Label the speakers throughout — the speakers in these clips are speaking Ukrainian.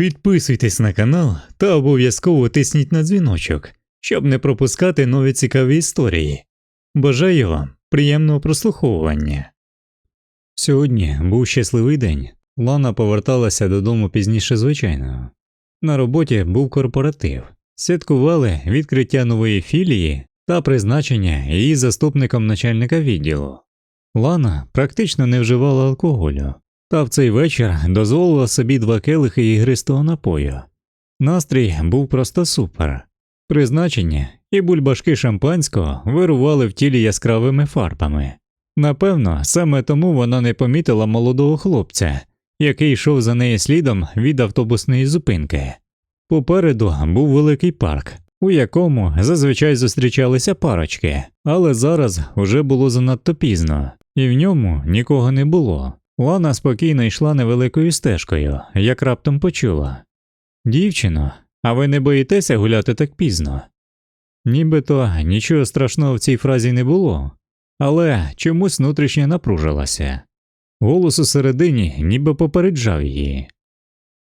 Speaker 1: Підписуйтесь на канал та обов'язково тисніть на дзвіночок, щоб не пропускати нові цікаві історії. Бажаю вам приємного прослуховування. Сьогодні був щасливий день. Лана поверталася додому пізніше звичайного. На роботі був корпоратив. Святкували відкриття нової філії та призначення її заступником начальника відділу. Лана практично не вживала алкоголю, та в цей вечір дозволила собі два келихи ігристого напою. Настрій був просто супер. Призначення і бульбашки шампанського вирували в тілі яскравими фарбами. Напевно, саме тому вона не помітила молодого хлопця, який йшов за нею слідом від автобусної зупинки. Попереду був великий парк, у якому зазвичай зустрічалися парочки, але зараз уже було занадто пізно, і в ньому нікого не було. Лана спокійно йшла невеликою стежкою, як раптом почула Дівчино, а ви не боїтеся гуляти так пізно? Нібито нічого страшного в цій фразі не було, але чомусь внутрішньо напружилася. Голос у середині ніби попереджав її.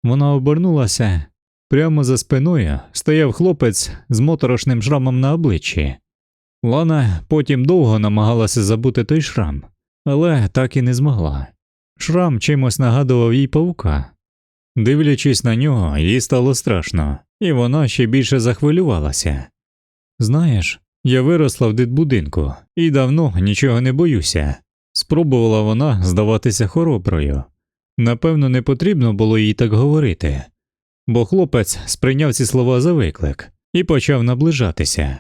Speaker 1: Вона обернулася прямо за спиною стояв хлопець з моторошним шрамом на обличчі. Лана потім довго намагалася забути той шрам, але так і не змогла. Шрам чимось нагадував їй павука. Дивлячись на нього, їй стало страшно, і вона ще більше захвилювалася. Знаєш, я виросла в дитбудинку і давно нічого не боюся. Спробувала вона здаватися хороброю. Напевно, не потрібно було їй так говорити, бо хлопець сприйняв ці слова за виклик і почав наближатися.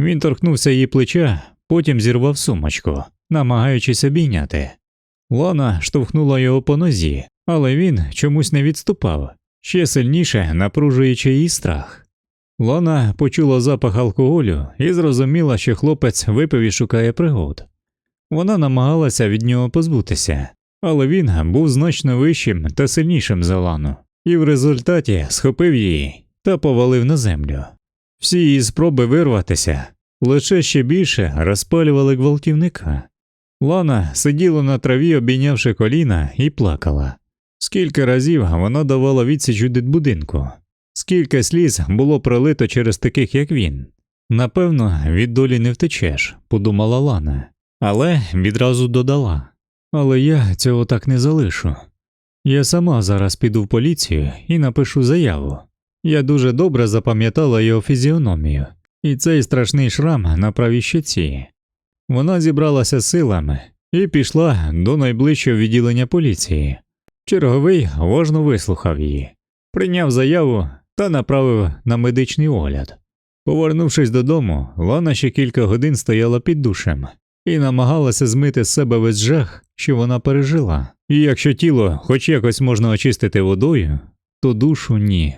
Speaker 1: Він торкнувся її плеча, потім зірвав сумочку, намагаючись обійняти. Лана штовхнула його по нозі, але він чомусь не відступав, ще сильніше напружуючи її страх. Лана почула запах алкоголю і зрозуміла, що хлопець випив і шукає пригод. Вона намагалася від нього позбутися, але він був значно вищим та сильнішим за Лану, і в результаті схопив її та повалив на землю. Всі її спроби вирватися лише ще більше розпалювали гвалтівника. Лана сиділа на траві, обійнявши коліна, і плакала. Скільки разів вона давала відсіч у дитбудинку, скільки сліз було пролито через таких, як він. Напевно, від долі не втечеш, подумала Лана, але відразу додала. Але я цього так не залишу. Я сама зараз піду в поліцію і напишу заяву. Я дуже добре запам'ятала його фізіономію, і цей страшний шрам на правій щоці. Вона зібралася силами і пішла до найближчого відділення поліції. Черговий уважно вислухав її, прийняв заяву та направив на медичний огляд. Повернувшись додому, Лана ще кілька годин стояла під душем і намагалася змити з себе весь жах, що вона пережила. І якщо тіло хоч якось можна очистити водою, то душу ні.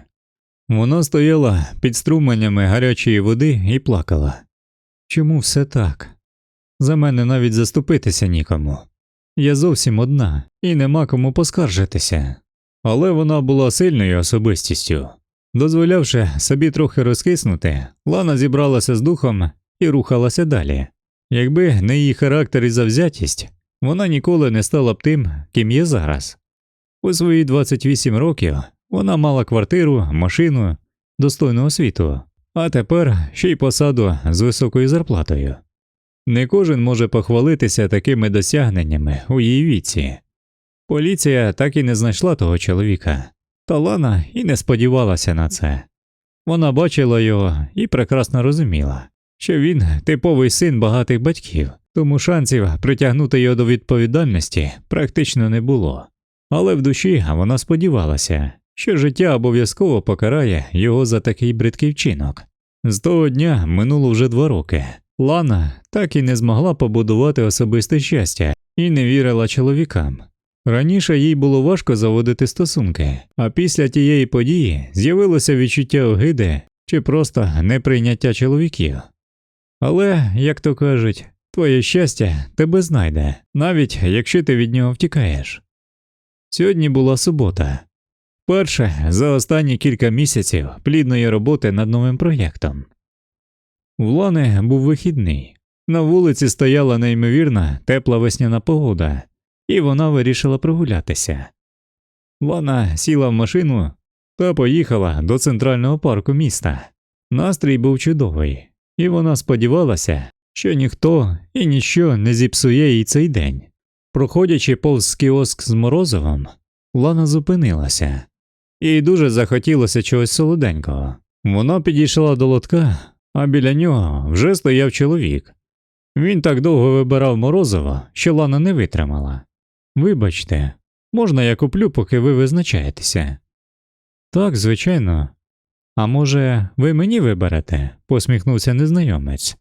Speaker 1: Вона стояла під струменями гарячої води і плакала. Чому все так? За мене навіть заступитися нікому. Я зовсім одна і нема кому поскаржитися. Але вона була сильною особистістю. Дозволявши собі трохи розкиснути, Лана зібралася з духом і рухалася далі. Якби не її характер і завзятість, вона ніколи не стала б тим, ким є зараз. У свої 28 років вона мала квартиру, машину, достойну освіту, а тепер ще й посаду з високою зарплатою. Не кожен може похвалитися такими досягненнями у її віці. Поліція так і не знайшла того чоловіка, та Лана і не сподівалася на це. Вона бачила його і прекрасно розуміла, що він типовий син багатих батьків, тому шансів притягнути його до відповідальності практично не було. Але в душі вона сподівалася, що життя обов'язково покарає його за такий бридкий вчинок. З того дня минуло вже два роки. Лана так і не змогла побудувати особисте щастя і не вірила чоловікам. Раніше їй було важко заводити стосунки, а після тієї події з'явилося відчуття огиди чи просто неприйняття чоловіків. Але, як то кажуть, твоє щастя тебе знайде, навіть якщо ти від нього втікаєш. Сьогодні була субота, перше за останні кілька місяців плідної роботи над новим проєктом. В Лани був вихідний. На вулиці стояла неймовірна тепла весняна погода, і вона вирішила прогулятися. Лана сіла в машину та поїхала до центрального парку міста. Настрій був чудовий, і вона сподівалася, що ніхто і ніщо не зіпсує їй цей день. Проходячи повз кіоск з морозивом, Лана зупинилася, їй дуже захотілося чогось солоденького. Вона підійшла до лотка, а біля нього вже стояв чоловік. Він так довго вибирав морозиво, що Лана не витримала. Вибачте, можна я куплю, поки ви визначаєтеся? Так, звичайно. А може, ви мені виберете? посміхнувся незнайомець.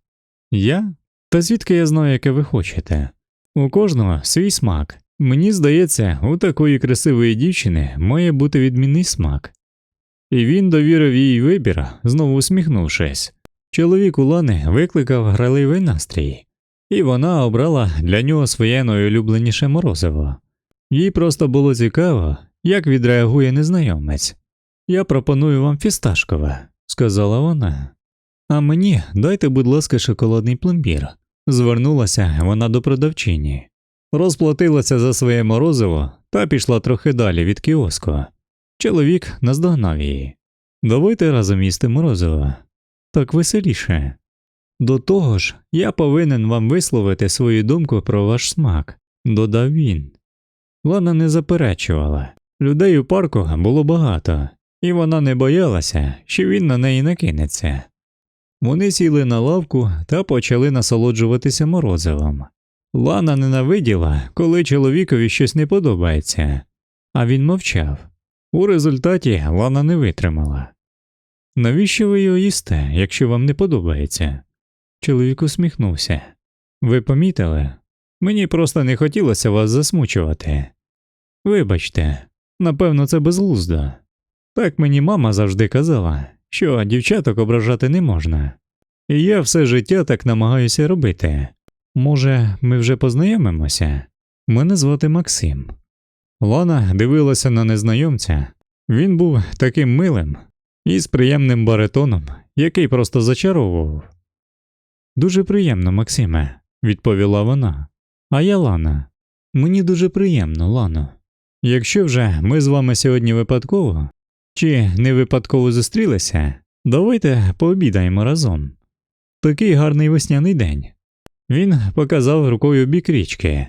Speaker 1: Я? Та звідки я знаю, яке ви хочете? У кожного свій смак. Мені здається, у такої красивої дівчини має бути відмінний смак. І він довірив їй вибір, знову усміхнувшись. Чоловік у Лани викликав граливий настрій, і вона обрала для нього своє найулюбленіше морозиво. Їй просто було цікаво, як відреагує незнайомець. Я пропоную вам фісташкове, сказала вона. А мені дайте, будь ласка, шоколадний пломбір. Звернулася вона до продавчині, розплатилася за своє морозиво та пішла трохи далі від кіоску. Чоловік наздогнав її. Давайте разом їсти морозиво. Так веселіше. До того ж, я повинен вам висловити свою думку про ваш смак, додав він. Лана не заперечувала. Людей у парку було багато, і вона не боялася, що він на неї накинеться. Вони сіли на лавку та почали насолоджуватися морозивом. Лана ненавиділа, коли чоловікові щось не подобається, а він мовчав. У результаті Лана не витримала. Навіщо ви його їсте, якщо вам не подобається? Чоловік усміхнувся. Ви помітили? Мені просто не хотілося вас засмучувати. Вибачте, напевно, це безглуздо. Так мені мама завжди казала, що дівчаток ображати не можна. І я все життя так намагаюся робити. Може, ми вже познайомимося? Мене звати Максим. Лана дивилася на незнайомця. Він був таким милим і з приємним баритоном, який просто зачаровував. Дуже приємно, Максиме, відповіла вона. А я Лана. Мені дуже приємно, Лано. Якщо вже ми з вами сьогодні випадково чи не випадково зустрілися, давайте пообідаємо разом. Такий гарний весняний день. Він показав рукою бік річки.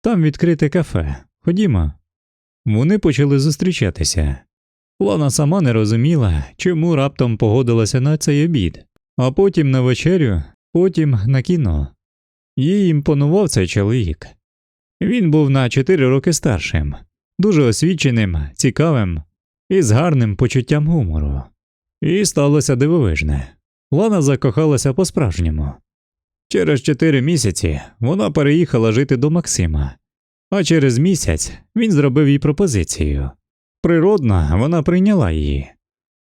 Speaker 1: Там відкрите кафе. Ходімо. Вони почали зустрічатися. Лана сама не розуміла, чому раптом погодилася на цей обід, а потім на вечерю, потім на кіно. Їй імпонував цей чоловік. Він був на 4 роки старшим, дуже освіченим, цікавим і з гарним почуттям гумору. І сталося дивовижне. Лана закохалася по-справжньому. Через чотири місяці вона переїхала жити до Максима, а через місяць він зробив їй пропозицію. Природно, вона прийняла її.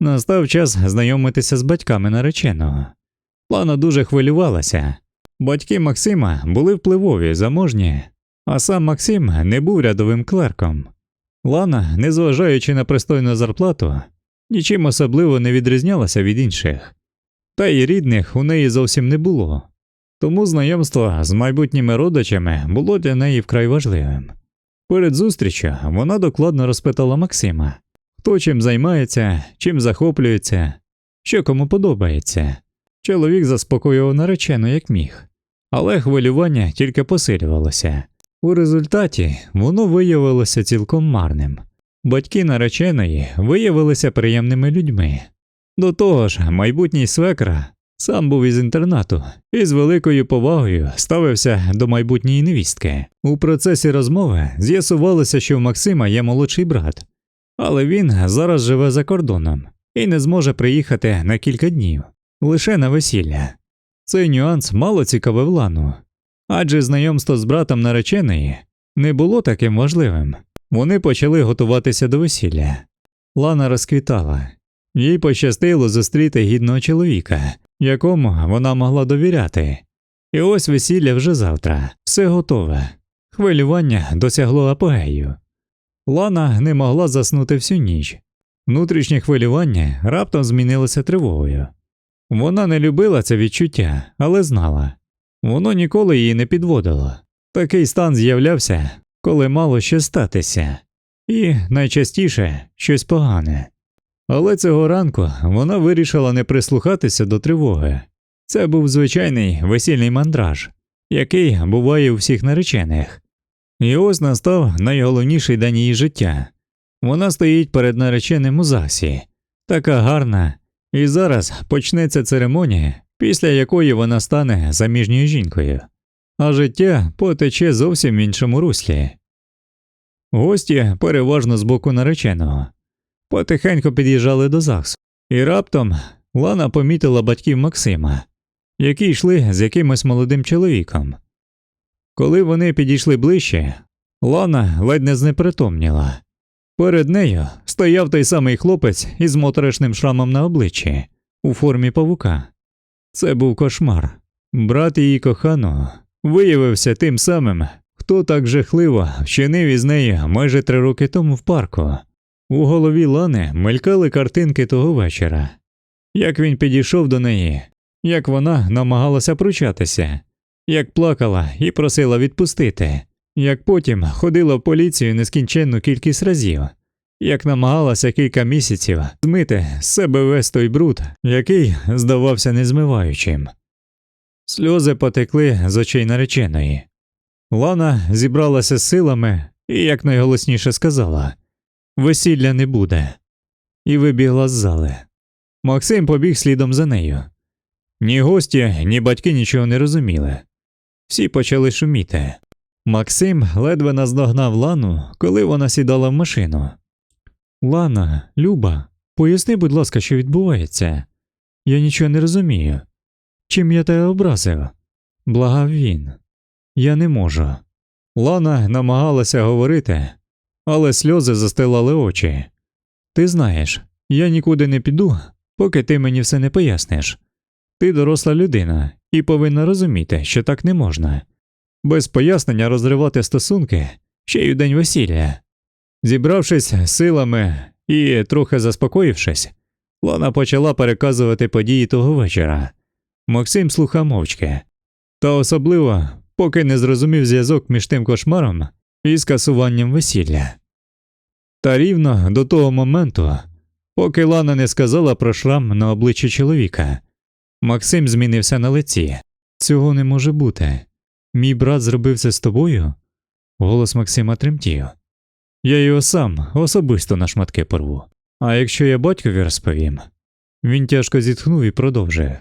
Speaker 1: Настав час знайомитися з батьками нареченого. Лана дуже хвилювалася. Батьки Максима були впливові, заможні, а сам Максим не був рядовим клерком. Лана, незважаючи на пристойну зарплату, нічим особливо не відрізнялася від інших, та й рідних у неї зовсім не було, тому знайомство з майбутніми родичами було для неї вкрай важливим. Перед зустрічю вона докладно розпитала Максима, хто чим займається, чим захоплюється, що кому подобається. Чоловік заспокоював наречену як міг, але хвилювання тільки посилювалося. У результаті воно виявилося цілком марним. Батьки нареченої виявилися приємними людьми. До того ж, майбутній свекра сам був із інтернату і з великою повагою ставився до майбутньої невістки. У процесі розмови з'ясувалося, що в Максима є молодший брат, але він зараз живе за кордоном і не зможе приїхати на кілька днів лише на весілля. Цей нюанс мало цікавив Лану, адже знайомство з братом нареченої не було таким важливим. Вони почали готуватися до весілля. Лана розквітала, їй пощастило зустріти гідного чоловіка, якому вона могла довіряти. І ось весілля вже завтра, все готове. Хвилювання досягло апогею. Лана не могла заснути всю ніч. Внутрішнє хвилювання раптом змінилося тривогою. Вона не любила це відчуття, але знала воно ніколи її не підводило. Такий стан з'являвся, коли мало що статися, і найчастіше щось погане. Але цього ранку вона вирішила не прислухатися до тривоги. Це був звичайний весільний мандраж, який буває у всіх наречених. І ось настав найголовніший день її життя. Вона стоїть перед нареченим у засі, така гарна, і зараз почнеться церемонія, після якої вона стане заміжньою жінкою, а життя потече зовсім в іншому руслі. Гості переважно з боку нареченого. Потихеньку під'їжджали до ЗАГСу, і раптом Лана помітила батьків Максима, які йшли з якимось молодим чоловіком. Коли вони підійшли ближче, Лана ледь не знепритомніла. Перед нею стояв той самий хлопець із моторошним шрамом на обличчі у формі павука. Це був кошмар. Брат її коханого виявився тим самим, хто так жахливо вчинив із нею майже три роки тому в парку. У голові Лани мелькали картинки того вечора. Як він підійшов до неї, як вона намагалася пручатися, як плакала і просила відпустити, як потім ходила в поліцію нескінченну кількість разів, як намагалася кілька місяців змити з себе весь той бруд, який здавався незмиваючим. Сльози потекли з очей нареченої. Лана зібралася з силами і якнайголосніше сказала Весілля не буде. І вибігла з зали. Максим побіг слідом за нею. Ні гості, ні батьки нічого не розуміли. Всі почали шуміти. Максим ледве наздогнав Лану, коли вона сідала в машину. Лана, Люба, поясни, будь ласка, що відбувається. Я нічого не розумію. Чим я тебе образив? Благав він. Я не можу. Лана намагалася говорити, але сльози застилали очі. Ти знаєш, я нікуди не піду, поки ти мені все не поясниш. Ти доросла людина і повинна розуміти, що так не можна. Без пояснення розривати стосунки ще й у день весілля. Зібравшись силами і трохи заспокоївшись, Лана почала переказувати події того вечора. Максим слухав мовчки, та особливо, поки не зрозумів зв'язок між тим кошмаром і скасуванням весілля. Та рівно до того моменту, поки Лана не сказала про шрам на обличчі чоловіка, Максим змінився на лиці. Цього не може бути. Мій брат зробив це з тобою? Голос Максима тремтів. Я його сам особисто на шматки порву. А якщо я батькові розповім, він тяжко зітхнув і продовжив.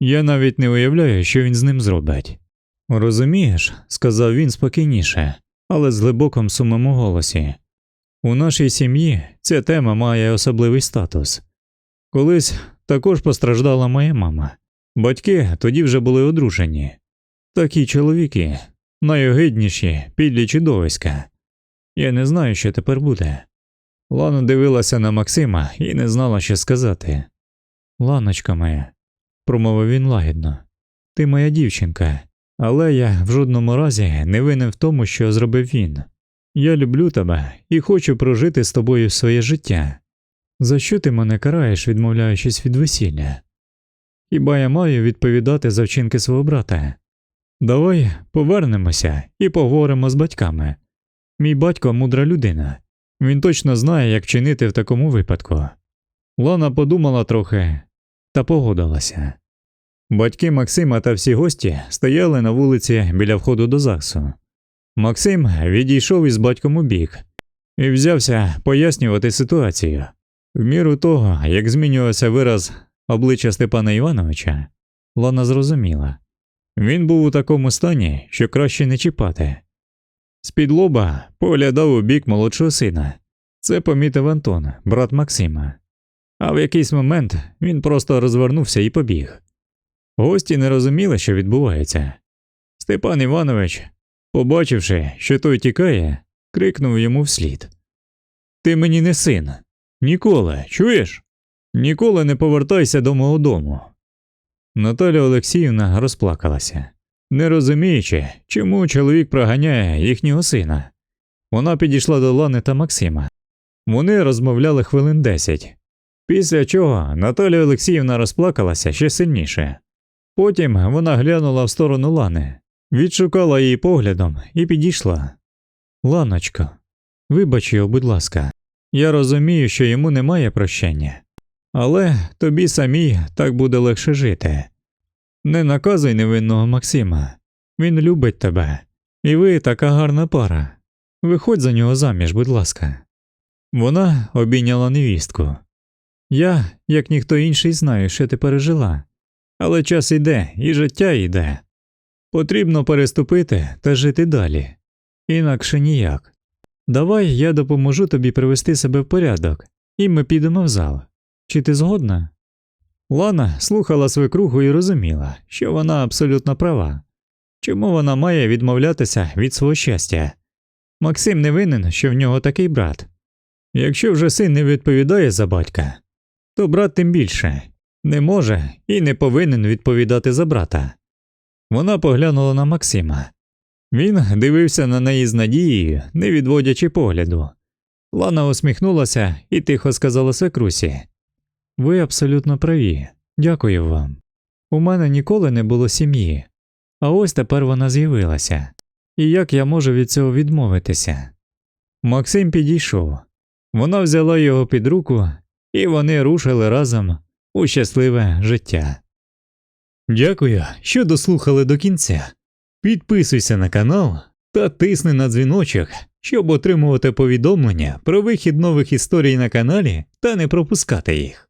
Speaker 1: Я навіть не уявляю, що він з ним зробить. Розумієш, сказав він спокійніше, але з глибоким сумом у голосі. У нашій сім'ї ця тема має особливий статус. Колись також постраждала моя мама. Батьки тоді вже були одружені. Такі чоловіки, найогидніші, підлі чудовиська. Я не знаю, що тепер буде. Лана дивилася на Максима і не знала, що сказати. Ланочка моя, промовив він лагідно, ти моя дівчинка, але я в жодному разі не винен в тому, що зробив він. Я люблю тебе і хочу прожити з тобою своє життя. За що ти мене караєш, відмовляючись від весілля? Хіба я маю відповідати за вчинки свого брата? Давай повернемося і поговоримо з батьками. Мій батько мудра людина. Він точно знає, як чинити в такому випадку. Лана подумала трохи та погодилася. Батьки Максима та всі гості стояли на вулиці біля входу до ЗАГСу. Максим відійшов із батьком у бік і взявся пояснювати ситуацію. В міру того, як змінювався вираз обличчя Степана Івановича, Лана зрозуміла. Він був у такому стані, що краще не чіпати. З-під лоба поглядав у бік молодшого сина. Це помітив Антон, брат Максима. А в якийсь момент він просто розвернувся і побіг. Гості не розуміли, що відбувається. Степан Іванович, побачивши, що той тікає, крикнув йому вслід Ти мені не син. Ніколи, чуєш? Ніколи не повертайся до мого дому. Наталя Олексіївна розплакалася, не розуміючи, чому чоловік проганяє їхнього сина. Вона підійшла до Лани та Максима. Вони розмовляли хвилин десять, після чого Наталя Олексіївна розплакалася ще сильніше. Потім вона глянула в сторону Лани, відшукала її поглядом і підійшла. Ланочко, вибач його, будь ласка, я розумію, що йому немає прощення, Але тобі самій так буде легше жити. Не наказуй невинного Максима. Він любить тебе, і ви така гарна пара. Виходь за нього заміж, будь ласка. Вона обійняла невістку. Я, як ніхто інший, знаю, що ти пережила. Але час іде, і життя йде. Потрібно переступити та жити далі. Інакше ніяк. Давай я допоможу тобі привести себе в порядок, і ми підемо в зал. Чи ти згодна? Лана слухала свекруху і розуміла, що вона абсолютно права. Чому вона має відмовлятися від свого щастя? Максим не винен, що в нього такий брат. Якщо вже син не відповідає за батька, то брат тим більше не може і не повинен відповідати за брата. Вона поглянула на Максима. Він дивився на неї з надією, не відводячи погляду. Лана усміхнулася і тихо сказала свекрусі Ви абсолютно праві. Дякую вам. У мене ніколи не було сім'ї, а ось тепер вона з'явилася. І як я можу від цього відмовитися? Максим підійшов. Вона взяла його під руку, і вони рушили разом у щасливе життя. Дякую, що дослухали до кінця. Підписуйся на канал та тисни на дзвіночок, щоб отримувати повідомлення про вихід нових історій на каналі та не пропускати їх.